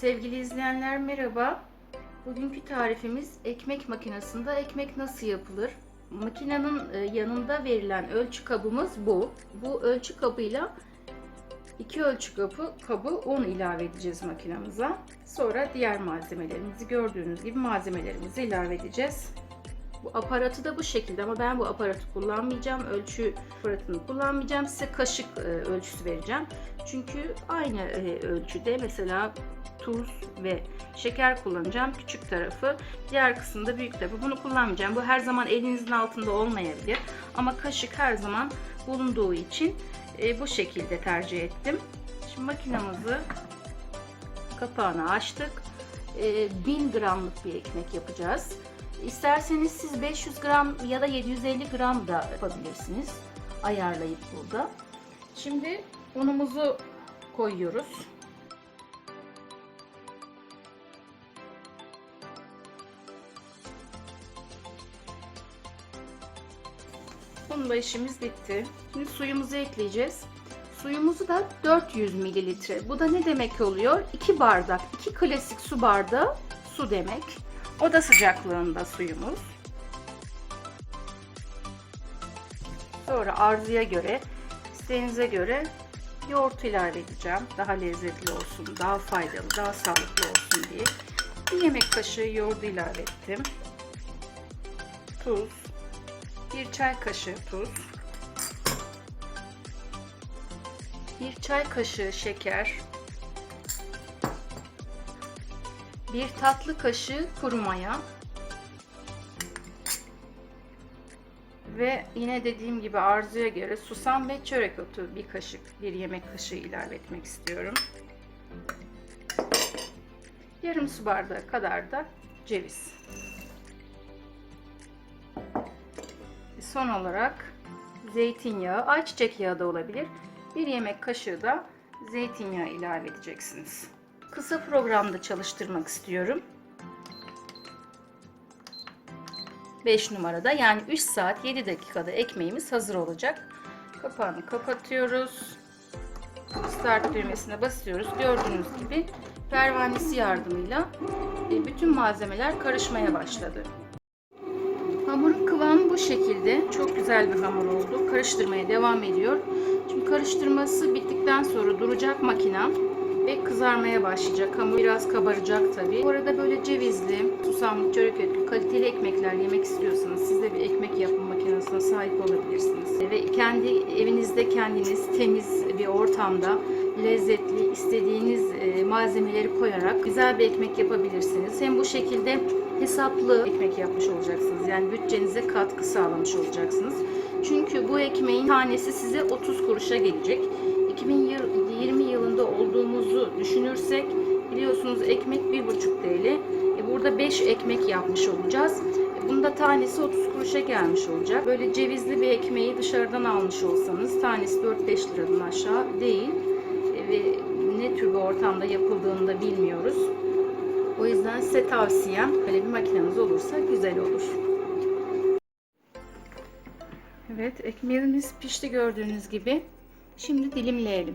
Sevgili izleyenler merhaba. Bugünkü tarifimiz ekmek makinesinde ekmek nasıl yapılır? Makinenin e, yanında verilen ölçü kabımız bu. Bu ölçü kabıyla iki ölçü kabı, kabı un ilave edeceğiz makinamıza. Sonra diğer malzemelerimizi gördüğünüz gibi malzemelerimizi ilave edeceğiz. Bu aparatı da bu şekilde ama ben bu aparatı kullanmayacağım. Ölçü aparatını kullanmayacağım. Size kaşık e, ölçüsü vereceğim. Çünkü aynı e, ölçüde mesela tuz ve şeker kullanacağım. Küçük tarafı. Diğer kısımda büyük tarafı. Bunu kullanmayacağım. Bu her zaman elinizin altında olmayabilir. Ama kaşık her zaman bulunduğu için e, bu şekilde tercih ettim. Şimdi makinamızı kapağını açtık. E, 1000 gramlık bir ekmek yapacağız. İsterseniz siz 500 gram ya da 750 gram da yapabilirsiniz. Ayarlayıp burada. Şimdi unumuzu koyuyoruz. Bununla işimiz bitti. Şimdi suyumuzu ekleyeceğiz. Suyumuzu da 400 mililitre. Bu da ne demek oluyor? 2 bardak, 2 klasik su bardağı su demek. Oda sıcaklığında suyumuz. Sonra arzuya göre, isteğinize göre yoğurt ilave edeceğim. Daha lezzetli olsun, daha faydalı, daha sağlıklı olsun diye. Bir yemek kaşığı yoğurdu ilave ettim. Tuz, bir çay kaşığı tuz, bir çay kaşığı şeker, bir tatlı kaşığı kuru maya ve yine dediğim gibi arzuya göre susam ve çörek otu bir kaşık, bir yemek kaşığı ilave etmek istiyorum. Yarım su bardağı kadar da ceviz. Son olarak zeytinyağı, ayçiçek yağı da olabilir. Bir yemek kaşığı da zeytinyağı ilave edeceksiniz. Kısa programda çalıştırmak istiyorum. 5 numarada yani 3 saat 7 dakikada ekmeğimiz hazır olacak. Kapağını kapatıyoruz. Start düğmesine basıyoruz. Gördüğünüz gibi pervanesi yardımıyla e, bütün malzemeler karışmaya başladı. Hamurun kıvamı bu şekilde. Çok güzel bir hamur oldu. Karıştırmaya devam ediyor. Şimdi karıştırması bittikten sonra duracak makina ve kızarmaya başlayacak. Hamur biraz kabaracak tabii. Bu arada böyle cevizli, susamlı, çörek otlu, kaliteli ekmekler yemek istiyorsanız siz de bir ekmek yapım makinesine sahip olabilirsiniz. Ve kendi evinizde kendiniz temiz bir ortamda lezzetli istediğiniz e, malzemeleri koyarak güzel bir ekmek yapabilirsiniz. Hem bu şekilde hesaplı ekmek yapmış olacaksınız. Yani bütçenize katkı sağlamış olacaksınız. Çünkü bu ekmeğin tanesi size 30 kuruşa gelecek. 2020 yılında olduğumuzu düşünürsek biliyorsunuz ekmek 1,5 TL. E burada 5 ekmek yapmış olacağız. E bunda tanesi 30 kuruşa gelmiş olacak. Böyle cevizli bir ekmeği dışarıdan almış olsanız tanesi 4-5 liradan aşağı değil. E ve ne tür bir ortamda yapıldığını da bilmiyoruz. O yüzden size tavsiyem böyle bir makineniz olursa güzel olur. Evet ekmeğimiz pişti gördüğünüz gibi. Şimdi dilimleyelim.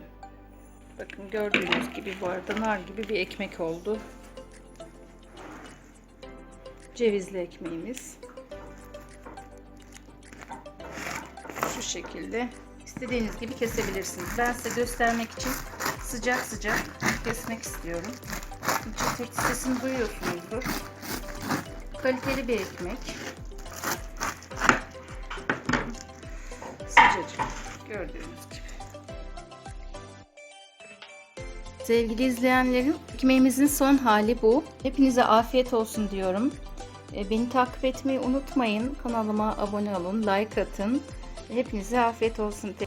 Bakın gördüğünüz gibi bu arada nar gibi bir ekmek oldu. Cevizli ekmeğimiz. Şu şekilde istediğiniz gibi kesebilirsiniz. Ben size göstermek için sıcak sıcak kesmek istiyorum. Çıtırtı sesini duyuyorsunuzdur. Kaliteli bir ekmek. Sıcacık gördüğünüz gibi. Sevgili izleyenlerim, ekmeğimizin son hali bu. Hepinize afiyet olsun diyorum. E, Beni takip etmeyi unutmayın. Kanalıma abone olun, like atın. Hepinize afiyet olsun.